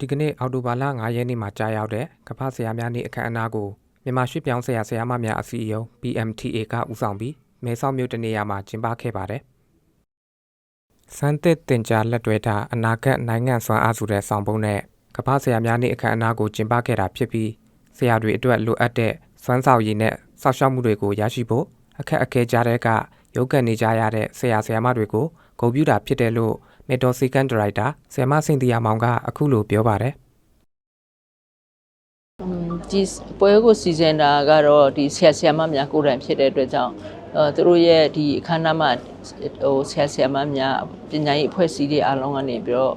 ဒီကနေ့အောက်တိုဘာလ9ရက်နေ့မှာကြာရောက်တဲ့ကမ္ဘာဆရာများနေ့အခမ်းအနားကိုမြန်မာရွှေ့ပြောင်းဆရာဆရာမများအစည်းအရုံး PMTA ကဦးဆောင်ပြီးမဲဆောက်မြို့တနေရာမှာကျင်းပခဲ့ပါတယ်။စမ်းသစ်တင်ကြားလက်တွဲတာအနာဂတ်နိုင်ငံစွမ်းအားစုတဲ့ဆောင်ပုံနဲ့ကမ္ဘာဆရာများနေ့အခမ်းအနားကိုကျင်းပခဲ့တာဖြစ်ပြီးဆရာတွေအတွက်လိုအပ်တဲ့စွမ်းဆောင်ရည်နဲ့စောင့်ရှောက်မှုတွေကိုရရှိဖို့အခက်အခဲကြားတဲ့ကရုပ်ကပ်နေကြရတဲ့ဆရာဆရာမတွေကိုဂုဏ်ပြုတာဖြစ်တယ်လို့ မေတော်စီကန်ဒရိုက်တာဆရာမစင်တီယာမောင်ကအခုလိုပြောပါတယ်ဒီပွဲကိုစီစဉ်တာကတော့ဒီဆရာဆရာမများကိုယ်တိုင်ဖြစ်တဲ့အတွက်ကြောင့်အဲသူတို့ရဲ့ဒီအခမ်းအနားမှာဟိုဆရာဆရာမများပညာရေးအဖွဲ့အစည်းတွေအားလုံးကနေပြီးတော့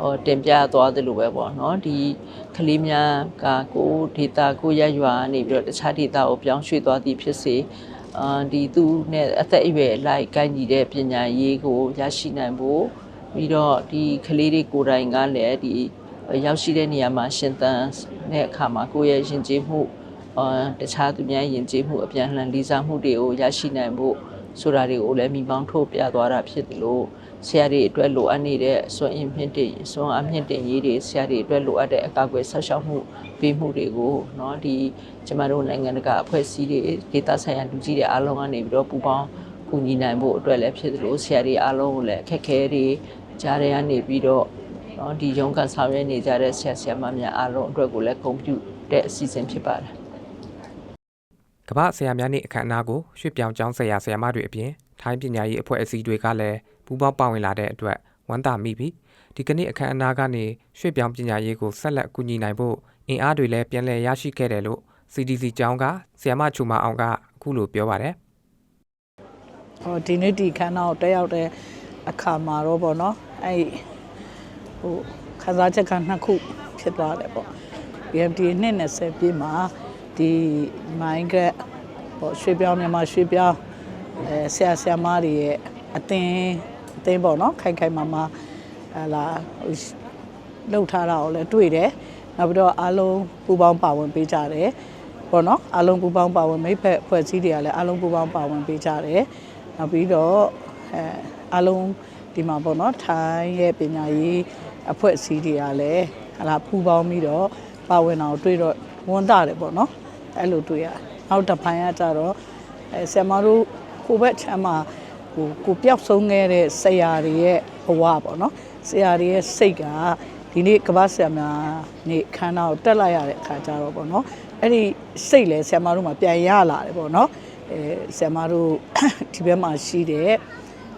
ဟိုတင်ပြသွားသလိုပဲပေါ့နော်ဒီကလေးများကကိုယ်ဒေတာကိုယ်ရရွာကနေပြီးတော့တခြားဒေတာကိုပြောင်းရွှေ့သွားသည်ဖြစ်စေအာဒီသူနဲ့အသက်အရွယ်လိုက်ကိုင်းညီတဲ့ပညာရေးကိုရရှိနိုင်ဖို့ ပြီးတော့ဒီကလေးတွေကိုယ်တိုင်ကလည်းဒီ ရောက်ရှိတဲ့နေရာမှာရှင်သန်တဲ့အခါမှာကိုယ့်ရဲ့ယဉ်ကျေးမှုအာတခြားသူများယဉ်ကျေးမှုအပြန်အလှန်လေးစားမှုတွေကိုရရှိနိုင်ဖို့ဆိုတာတွေကိုလည်းမိပေါင်းထုတ်ပြသွားတာဖြစ်တယ်လို့ဆရာတွေအတွက်လိုအပ်နေတဲ့စွမ်းအင်မြင့်တင်စွမ်းအားမြင့်တင်ရေးတွေဆရာတွေအတွက်လိုအပ်တဲ့အကာအကွယ်ဆက်ရှောက်မှုပေးမှုတွေကိုเนาะဒီကျမတို့နိုင်ငံတကာအဖွဲ့အစည်းတွေဒေသဆိုင်ရာလူကြီးတွေအားလုံးကနေပြီးတော့ပူးပေါင်းကူညီနိုင်ဖို့အတွက်လည်းဖြစ်တယ်လို့ဆရာတွေအားလုံးကိုလည်းအခက်အခဲတွေ ကြားရကနေပြီးတော့နော်ဒီရုံးကန်ဆောင်ရွက်နေကြတဲ့ဆရာဆရာမများအားလုံးအတွက်ကိုလည်းဂုဏ်ပြုတဲ့အစီအစဉ်ဖြစ်ပါတယ်ကမ္ဘာဆရာများနေ့အခမ်းအနားကိုရွှေ့ပြောင်းကျောင်းဆရာဆရာမတွေအပြင်ထိုင်းပညာရေးအဖွဲ့အစည်းတွေကလည်းပူးပေါင်းပါဝင်လာတဲ့အတွက်ဝမ်းသာမိပြီးဒီကနေ့အခမ်းအနားကနေရွှေ့ပြောင်းပညာရေးကိုဆက်လက်ကူညီနိုင်ဖို့အင်အားတွေလည်းပြန်လည်ရရှိခဲ့တယ်လို့ CDC ကျောင်းကဆရာမချူမအောင်ကအခုလိုပြောပါတယ်ဟိုဒီနေ့ဒီခန်းတော့တက်ရောက်တဲ့ အခါမှာတော့ဗောနော်အဲ့ဟိုခန်းစားချက်ကနှစ်ခုဖြစ်သွားတယ်ပေါ့ BMT နှစ်20ပြည့်မှာဒီ migrant ပေါ့ရွှေပြောင်းမြန်မာရွှေပြောင်းအဲဆရာဆရာမတွေရဲ့အသင်းအသင်းပေါ့နော်ခိုင်ခိုင်မာမာဟလာဟိုလှုပ်ထားတာကိုလည်းတွေ့တယ်နောက်ပြီးတော့အားလုံးပူပေါင်းပါဝင်ပေးကြတယ်ပေါ့နော်အားလုံးပူပေါင်းပါဝင်မိဖက်အဖွဲ့အစည်းတွေကလည်းအားလုံးပူပေါင်းပါဝင်ပေးကြတယ်နောက်ပြီးတော့ အဲအားလုံးဒီမှာပေါ့နော်ထိုင်းရဲ့ပညာရေးအဖွဲ့အစည်းတွေကလည်းဟလာပူပေါင်းပြီးတော့ပါဝင်အောင်တွေ့တော့ဝန်တာတယ်ပေါ့နော်အဲ့လိုတွေ့ရတယ်နောက်တစ်ပိုင်းကကြတော့အဲဆရာမတို့ကိုဘက်ချမ်းမှာဟိုကိုပျောက်ဆုံးခဲ့တဲ့ဆရာတွေရဲ့ဘဝပေါ့နော်ဆရာတွေရဲ့စိတ်ကဒီနေ့ကမ္ဘာဆရာများနေ့ခန်းတော်တက်လိုက်ရတဲ့အခါကျတော့ပေါ့နော်အဲ့ဒီစိတ်လဲဆရာမတို့မှာပြန်ရလာတယ်ပေါ့နော်အဲဆရာမတို့ဒီဘက်မှာရှိတဲ့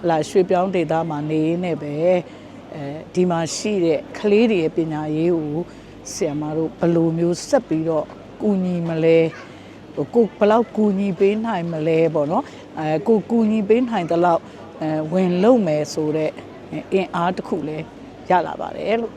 လာရွှေပြောင်းဒေတာမှာနေနေပဲအဲဒီမှာရှိတဲ့ကလေးတွေရဲ့ပညာရေးကိုဆရာမတို့ဘယ်လိုမျိုးဆက်ပြီးတော့ကူညီမလဲဟိုကိုဘယ်လောက်ကူညီပေးနိုင်မလဲပေါ့နော်အဲကိုကူညီပေးနိုင်တဲ့လောက်အဲဝင်လုံမယ်ဆိုတော့အင်အားတစ်ခုလည်းရလာပါတယ်လို့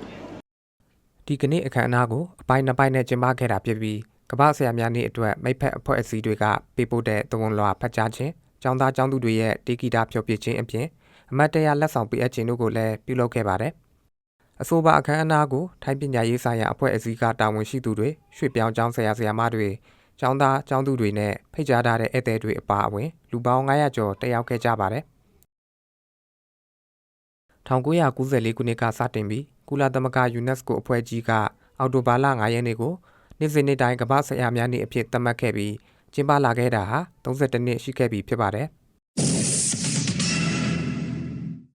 ဒီကနေ့အခမ်းအနားကိုအပိုင်းနှစ်ပိုင်းနဲ့ကျင်းပခဲ့တာဖြစ်ပြီးကမ္ဘာဆရာများနေ့အတွက်မိဖက်အဖွဲ့အစည်းတွေကပေးပို့တဲ့သဝန်လွှာဖတ်ကြားခြင်း ကျောင်းသားကျောင်းသူတွေရဲ့တေဂီတာဖျော်ဖြေခြင်းအပြင်အမတ်တရလက်ဆောင်ပေးအပ်ခြင်းတို့ကိုလည်းပြုလုပ်ခဲ့ပါတယ်။အဆိုပါအခမ်းအနားကိုထိုင်းပညာရေးဆိုင်ရာအဖွဲ့အစည်းကတာဝန်ရှိသူတွေရွှေ့ပြောင်းကျောင်းဆရာဆရာမတွေကျောင်းသားကျောင်းသူတွေနဲ့ဖိတ်ကြားထားတဲ့ဧည့်သည်တွေအပါအဝင်လူပေါင်း900ကျော်တက်ရောက်ခဲ့ကြပါတယ်။1994ခုနှစ်ကစတင်ပြီးကုလသမဂ္ဂ UNESCO အဖွဲ့ကြီးကအောက်တိုဘာလ9ရက်နေ့ကိုနေ့စဉ်နေ့တိုင်းကမ္ဘာဆရာများနေ့အဖြစ်သတ်မှတ်ခဲ့ပြီး ကျင်းပလာခဲ့တာဟာ32နှစ်ရှိခဲ့ပြီဖြစ်ပါတယ်